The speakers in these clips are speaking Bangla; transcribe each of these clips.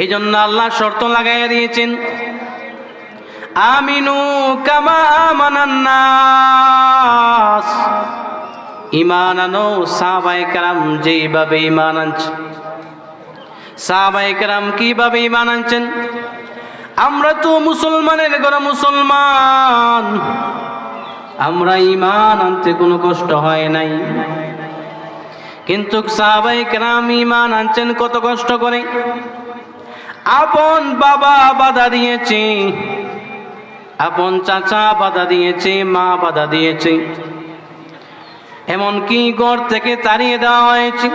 এই জন্য আল্লাহ শর্ত লাগাইয়া দিয়েছেন, আমিনু কামা আমানান্নাস ইমান আনো সাহাবাই কারাম যেইভাবে ইমান আনছে। সাহাবাই কারাম কীভাবে ইমান আনছেন? আমরা তো মুসলমানের ঘরে মুসলমান। আমরা ইমান আনতে কোনো কষ্ট হয় নাই। কিন্তু সাহাবাই কেরাম ইমান আনছেন কত কষ্ট করে? আপন বাবা বাধা দিয়েছে, আপন চাচা বাধা দিয়েছে, মা বাধা দিয়েছে। এমনকি ঘর থেকে তাড়িয়ে দেওয়া হয়েছে।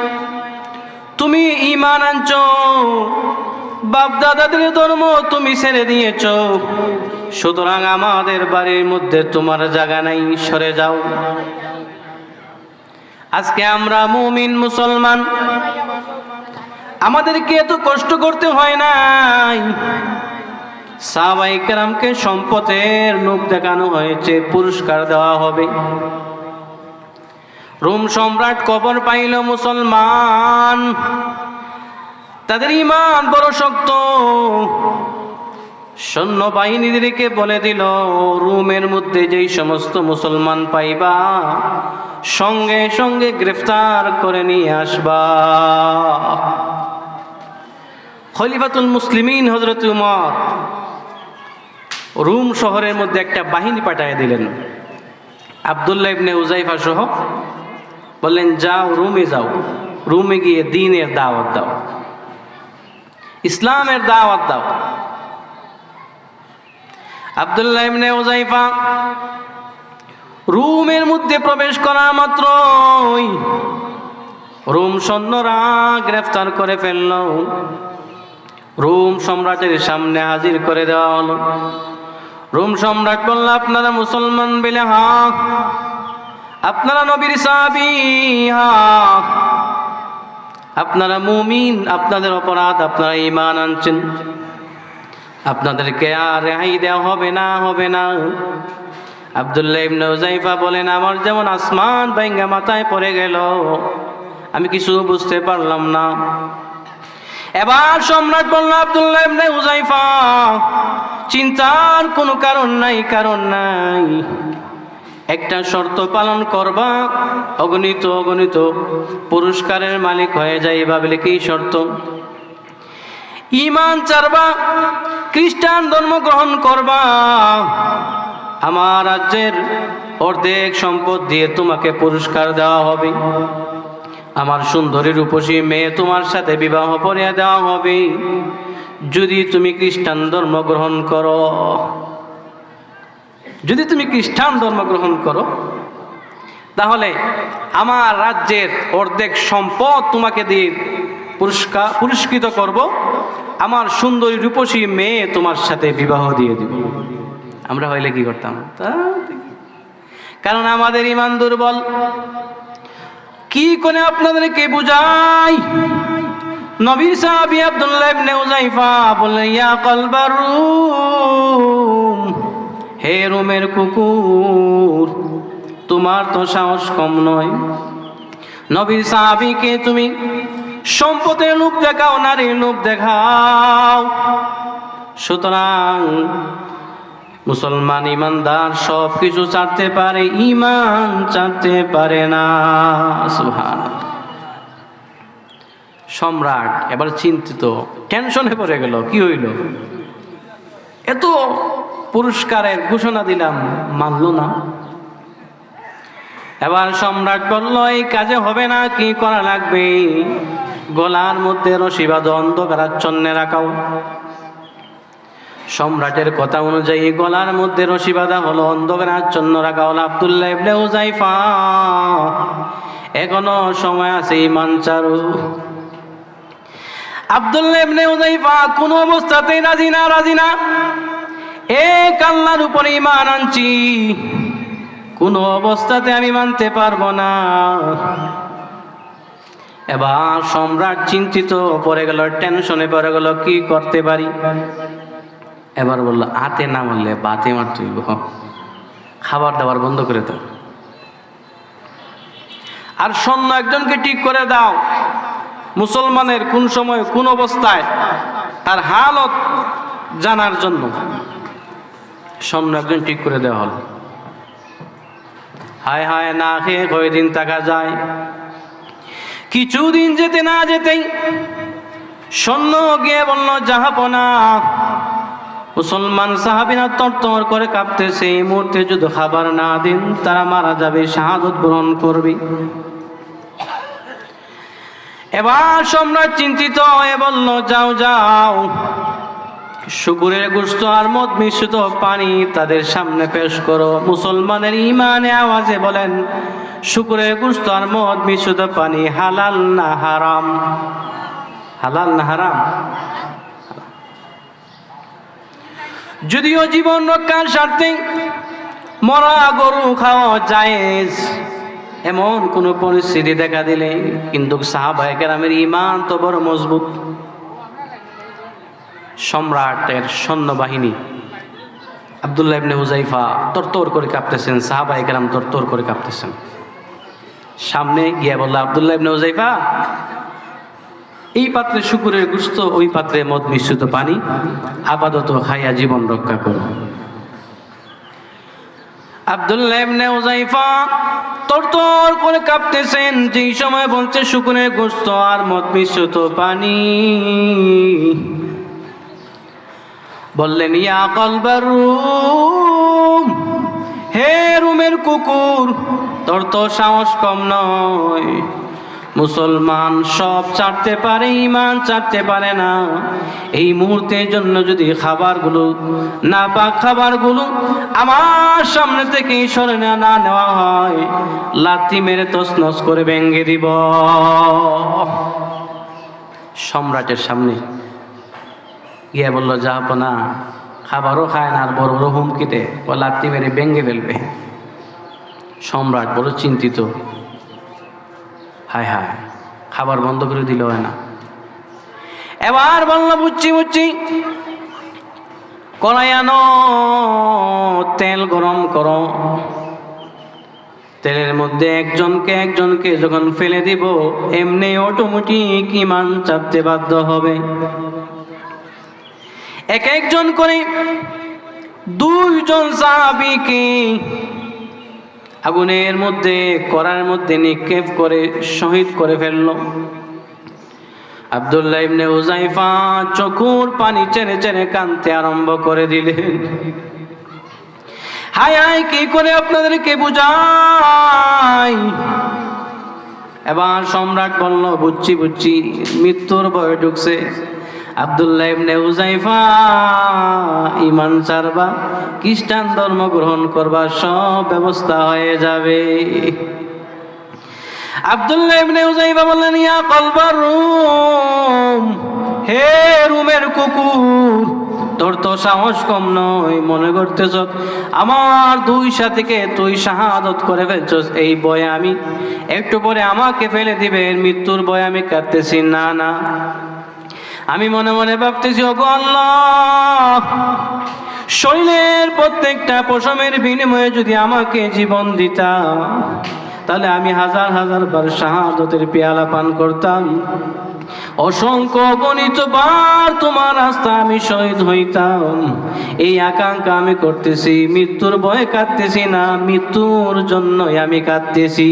তুমি ইমান আনছ বাপ দাদাদের ধর্ম তুমি ছেড়ে দিয়েছ। সুতরাং আমাদের বাড়ির মধ্যে তোমার জায়গা নাই, সরে যাও। আজকে আমরা মুমিন মুসলমান। আমাদেরকে এত কষ্ট করতে হয় নাই। সাহাবাই কেরামকে সম্পদের লোক দেখানো হয়েছে, পুরস্কার দেওয়া হবে। রোম সম্রাট কবর পাইল মুসলমান। তাদের ইমান বড় শক্ত। সৈন্য বাহিনীদেরকে বলে দিল, রুমের মধ্যে যেই সমস্ত মুসলমান পাইবা, সঙ্গে সঙ্গে গ্রেফতার করে নিয়ে আসবা। খলিফাতুল মুসলিমিন হজরত উমর রুম শহরের মধ্যে একটা বাহিনী পাঠিয়ে দিলেন। আবদুল্লাহ ইবনে উজাইফা সহ। বললেন, যাও, রুমে যাও। রুমে গিয়ে দিনের দাওয়াত দাও। ইসলামের দাওয়াত দাও। আবদুল্লাহ ইবনে উজাইফা রুমের মধ্যে প্রবেশ করা মাত্রই রুম সৈন্যরা গ্রেফতার করে ফেলল। রোম সম্রাটের সামনে হাজির করে দেওয়া হলো। রোম সম্রাট বলল, আপনারা মুসলমান বেলে হা আপনারা নবীর সাহাবি হা আপনারা মুমিন, আপনাদের অপরাধ, আপনারা ইমান আনছেন। আপনাদেরকে আর রেহাই দেওয়া হবে না হবে না। আবদুল্লাহ ইবনে উজাইফা বলেন, আমার যেমন আসমান ভাঙ্গা মাথায় পড়ে গেল, আমি কিছু বুঝতে পারলাম না। এবার সম্রাট বলল, আবদুল্লাহ উজাইফা চিন্তার কোনো কারণ নাই কারণ নাই। একটা শর্ত পালন করবা, অগণিত অগণিত পুরস্কারের মালিক হয়ে যায় ভাবলে কি শর্ত? ইমান চারবা, খ্রিস্টান ধর্ম গ্রহণ করবা। আমার রাজ্যের অর্ধেক সম্পদ দিয়ে তোমাকে পুরস্কার দেওয়া হবে। আমার সুন্দরী রূপসী মেয়ে তোমার সাথে বিবাহ পরিয়া দেওয়া হবে। যদি তুমি খ্রিস্টান ধর্ম গ্রহণ করো, যদি তুমি খ্রিস্টান ধর্ম গ্রহণ করো, তাহলে আমার রাজ্যের অর্ধেক সম্পদ তোমাকে দিয়ে পুরস্কার, পুরস্কৃত করব। আমার সুন্দরী রূপসী মেয়ে তোমার সাথে বিবাহ দিয়ে দিব। আমরা হইলে কি করতাম? কারণ আমাদের ইমান দুর্বল। কি করে আপনাদেরকে বুঝাই? নবীর সাহাবি আব্দুল্লাহ ইবনে উজাইফা বললেন, ইয়া কলবার রুম, হে রুমের কুকুর, তোমার তো সাহস কম নয়। নবীর সাহাবিকে তুমি সম্পদের লোভ দেখাও, নারীর লোভ দেখাও। সুতরাং মুসলমান ইমানদার সব কিছু চাটতে পারে, ইমান চাটতে পারে না। সুবহান সম্রাট এবার চিন্তিত, টেনশনে পড়ে গেল, কি হইল? এত পুরস্কারের ঘোষণা দিলাম, মানল না। এবার সম্রাট বলল, এই কাজে হবে না, কি করা লাগবে? গলার মধ্যে রশিবাদ অন্ধকারাচ্ছন্নে রাখাও। সম্রাটের কথা অনুযায়ী গলার মধ্যে রশি বাঁধা হলো অন্ধকার আচ্ছন্ন রাখা হলো আবদুল্লাহ ইবনে উজাইফা এখনও সময় আছে ইমান চারু আবদুল্লাহ ইবনে উজাইফা কোন অবস্থাতেই রাজি না রাজি না। এক আল্লাহর উপরে ইমান আনছি। কোন অবস্থাতে আমি মানতে পারব না। এবার সম্রাট চিন্তিত, পড়ে গেল, টেনশনে পড়ে গেল, কি করতে পারি? এবার বলল, আতে না মারলে বাতে মারতে খাবার দাবার বন্ধ করে দাও। আর সৈন্য একজনকে ঠিক করে দাও, মুসলমানের কোন সময়, কোন অবস্থায়, তার হালত জানার জন্য। স্বর্ণ একজন ঠিক করে দেওয়া হল। হায় হায়, না খেয়ে কয়দিন থাকা যায়। কিছুদিন যেতে না যেতেই স্বর্ণ গিয়ে বলল জাহাপনা মুসলমান সাহাবিনা তরতর করে কাঁপতেছে, এই মুহূর্তে যদি খাবার না দিন, তারা মারা যাবে, শাহাদত গ্রহণ করবে। এবার সম্রাট চিন্তিত হয়ে বলল, যাও যাও। শুকুরের গোস্ত আর মদ মিশ্রিত পানি তাদের সামনে পেশ করো। মুসলমানের ইমানে আওয়াজে বলেন, শুকুরের গোস্ত আর মদ মিশ্রিত পানি হালাল না হারাম? হালাল না হারাম? যদিও জীবন রক্ষার স্বার্থে মরা গরু খাওয়া জায়েজ। এমন কোন পরিস্থিতি দেখা দিলে কিন্তু সাহাবায়ে কেরামের ইমান তো বড় মজবুত। সম্রাটের সৈন্যবাহিনী আবদুল্লাহ ইবনে হুজাইফা তরতর করে কাঁপতেছেন সাহাবায়ে কেরাম তরতর করে কাঁপতেছেন। সামনে গিয়া বলল, আবদুল্লাহ ইবনে হুজাইফা এই পাত্রে শুকুরের গুস্ত, ওই পাত্রে মদ মিশ্রিত পানি। আপাতত খাইয়া জীবন রক্ষা করো। করে কাঁপতেছেন, যেই সময় বলছে আর মদ মিশ্রিত পানি। বললেন, ইয়া হে রুমের কুকুর, তোর তো সাহস কম নয়। মুসলমান সব ছাড়তে পারে ইমান ছাড়তে পারে না। এই মুহূর্তের জন্য যদি খাবারগুলো না পাক খাবারগুলো আমার সামনে থেকে সরে না নেওয়া হয়, লাথি মেরে তসনস করে ভেঙ্গে দিব। সম্রাটের সামনে গিয়ে বলল না, খাবারও খায় না, আর বড় বড় হুমকিতে ও লাত্তি মেরে ভেঙ্গে ফেলবে। সম্রাট বড় চিন্তিত। হায় হায়, খাবার বন্ধ করে দিল হয় না। এবার বলল বুঝছি বুঝছি। কড়াই আনো, তেল গরম করো। তেলের মধ্যে একজনকে একজনকে যখন ফেলে দিব, এমনি অটোমেটিক ইমান চাপতে বাধ্য হবে। এক একজন করে দুইজন সাহাবিকে আগুনের মধ্যে, করার মধ্যে নিক্ষেপ করে, শহীদ করে ফেলল। আবদুল্লাহ ইবনে উজাইফা চকুর পানি চেনে চেনে কানতে আরম্ভ করে দিলেন। হায় হায়, কি করে আপনাদেরকে বুঝাই? এবার সম্রাট বলল, বুঝছি বুঝছি, মৃত্যুর ভয় ঢুকছে। আবদুল্লাহ ইবনে উজাইফা ইমান ছাড়বা, খ্রিস্টান ধর্ম গ্রহণ করবা, সব ব্যবস্থা হয়ে যাবে। আবদুল্লাহ ইবনে উজাইফা বললেন, ইয়া কলবার রুম, হে রুমের কুকুর, তোর তো সাহস কম নয়, মনে করতেছ, আমার দুই সাথীকে তুই শাহাদত করে ফেলছস, এই বয়ে আমি একটু পরে আমাকে ফেলে দিবেন মৃত্যুর বয়ে আমি কাঁদতেছি। না না। আমি মনে মনে ভাবতেছি, ওগো আল্লাহ, শরীরের প্রত্যেকটা পশমের বিনিময়ে যদি আমাকে জীবন দিতাম, তাহলে আমি হাজার হাজার বার শাহাদতের পেয়ালা পান করতাম। অসংখ্য গণিত বার তোমার রাস্তা আমি শহীদ হইতাম। এই আকাঙ্ক্ষা আমি করতেছি, মৃত্যুর ভয়ে কাঁদতেছি না, মৃত্যুর জন্যই আমি কাঁদতেছি।